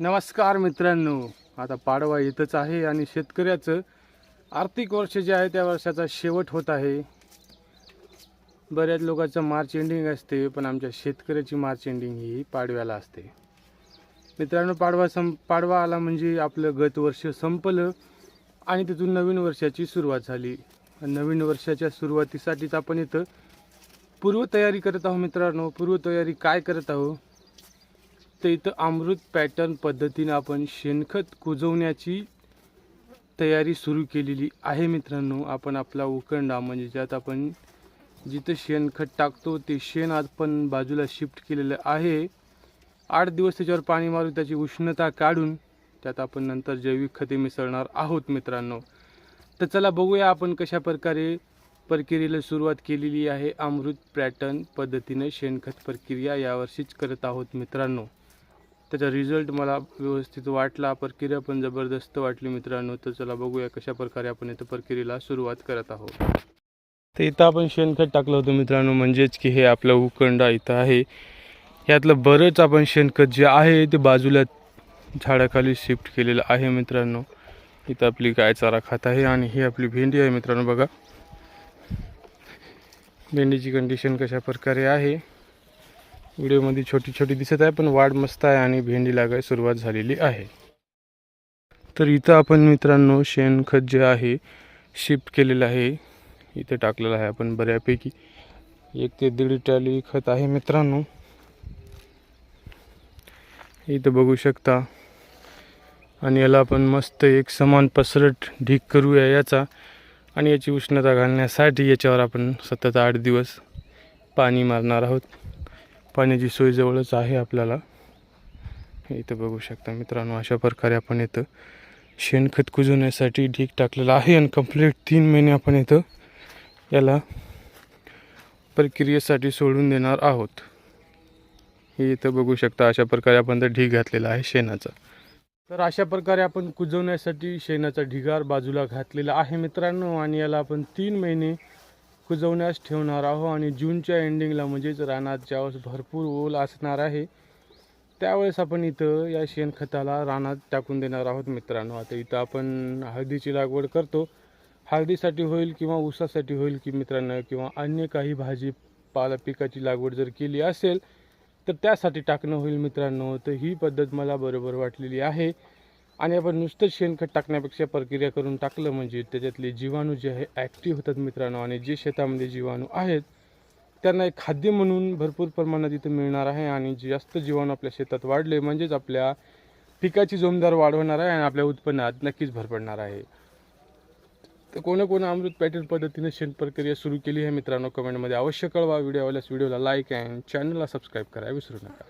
नमस्कार मित्रांनो. आता पाडवा इथंच आहे आणि शेतकऱ्याचं आर्थिक वर्ष जे आहे त्या वर्षाचा शेवट होत आहे. बऱ्याच लोकांचं मार्च एंडिंग असते पण आमच्या शेतकऱ्याची मार्च एंडिंग ही पाडव्याला असते. मित्रांनो पाडवा सं पाडवा आला म्हणजे आपलं गत वर्ष संपलं आणि तिथून नवीन वर्षाची सुरुवात झाली. नवीन वर्षाच्या सुरुवातीसाठीच आपण इथं पूर्वतयारी करत आहो मित्रांनो. पूर्वतयारी काय करत आहोत? तर इथं अमृत पॅटर्न पद्धतीनं आपण शेणखत कुजवण्याची तयारी सुरू केलेली आहे मित्रांनो. आपण आपला उकंडा म्हणजे ज्यात आपण जिथं शेणखत टाकतो ते शेण आपण बाजूला शिफ्ट केलेलं आहे. आठ दिवस त्याच्यावर पाणी मारून त्याची उष्णता काढून त्यात आपण नंतर जैविक खते मिसळणार आहोत मित्रांनो. तर चला बघूया आपण कशा प्रकारे प्रक्रियेला सुरुवात केलेली आहे अमृत पॅटर्न पद्धतीने शेणखत प्रक्रिया यावर्षीच करत आहोत मित्रांनो. त्याचा रिझल्ट मला व्यवस्थित वाटला. प्रक्रिया पण जबरदस्त वाटली मित्रांनो. तर चला बघूया कशा प्रकारे आपण इथं प्रक्रियेला सुरुवात करत आहोत. तर इथं आपण शेणखत टाकलं होतं मित्रांनो. म्हणजेच की हे आपलं उकंडा इथं आहे. यातलं बरंच आपण शेणखत जे आहे ते बाजूला झाडाखाली शिफ्ट केलेलं आहे मित्रांनो. इथं आपली गाय चारा खात आहे आणि ही आपली भेंडी आहे मित्रांनो. बघा. भेंडीची कंडिशन कशा प्रकारे आहे. व्हिडिओमध्ये छोटी छोटी दिसत आहे पण वाढ मस्त आहे आणि भेंडी लागाय सुरुवात झालेली आहे. तर इथं आपण मित्रांनो शेणखत जे आहे शिफ्ट केलेलं आहे. इथे टाकलेलं आहे आपण बऱ्यापैकी. एक ते दीड टॅली खत आहे मित्रांनो. इथं बघू शकता. आणि याला आपण मस्त एक समान पसरट ढीक करूया याचा. आणि याची उष्णता घालण्यासाठी याच्यावर आपण सतत आठ दिवस पाणी मारणार आहोत. पाण्याची सोय जवळच आहे आपल्याला. हे इथं बघू शकता मित्रांनो अशा प्रकारे आपण इथं शेणखत कुजवण्यासाठी ढीक टाकलेलं आहे आणि कंप्लीट तीन महिने आपण इथं याला प्रक्रियेसाठी सोडून देणार आहोत. हे इथं बघू शकता अशा प्रकारे आपण तर ढीग घातलेला आहे शेणाचा. तर अशा प्रकारे आपण कुजवण्यासाठी शेणाचा ढिगार बाजूला घातलेला आहे मित्रांनो आणि याला आपण तीन महिने कुजवण्यास ठेवणार आहो आणि जूनच्या एंडिंगला म्हणजेच रानात ज्यावेळेस भरपूर ओल असणार आहे त्यावेळेस आपण इथं या शेणखताला रानात टाकून देणार आहोत मित्रांनो. आता इथं आपण हळदीची लागवड करतो. हळदीसाठी होईल किंवा ऊसासाठी होईल की मित्रांनो किंवा अन्य काही भाजीपाला पिकाची लागवड जर केली असेल तर त्यासाठी टाकणं होईल मित्रांनो. तर ही पद्धत मला बरोबर वाटलेली आहे. आणि आपण नुसतं शेणखत टाकण्यापेक्षा प्रक्रिया करून टाकलं म्हणजे त्याच्यातले जीवाणू जे आहे ॲक्टिव्ह होतात मित्रांनो. आणि जे शेतामध्ये जीवाणू आहेत त्यांना एक खाद्य म्हणून भरपूर प्रमाणात इथं मिळणार आहे. आणि जास्त जीवाणू आपल्या शेतात वाढले म्हणजेच आपल्या पिकाची जोमदार वाढवणार आहे आणि आपल्या उत्पन्नात नक्कीच भर पडणार आहे. तर कोणा कोणा अमृत पॅटर्न पद्धतीने शेण प्रक्रिया सुरू केली आहे मित्रांनो कमेंटमध्ये अवश्य कळवा. व्हिडिओ आवडल्यास व्हिडिओला लाईक अँड चॅनलला सबस्क्राईब करायला विसरू नका.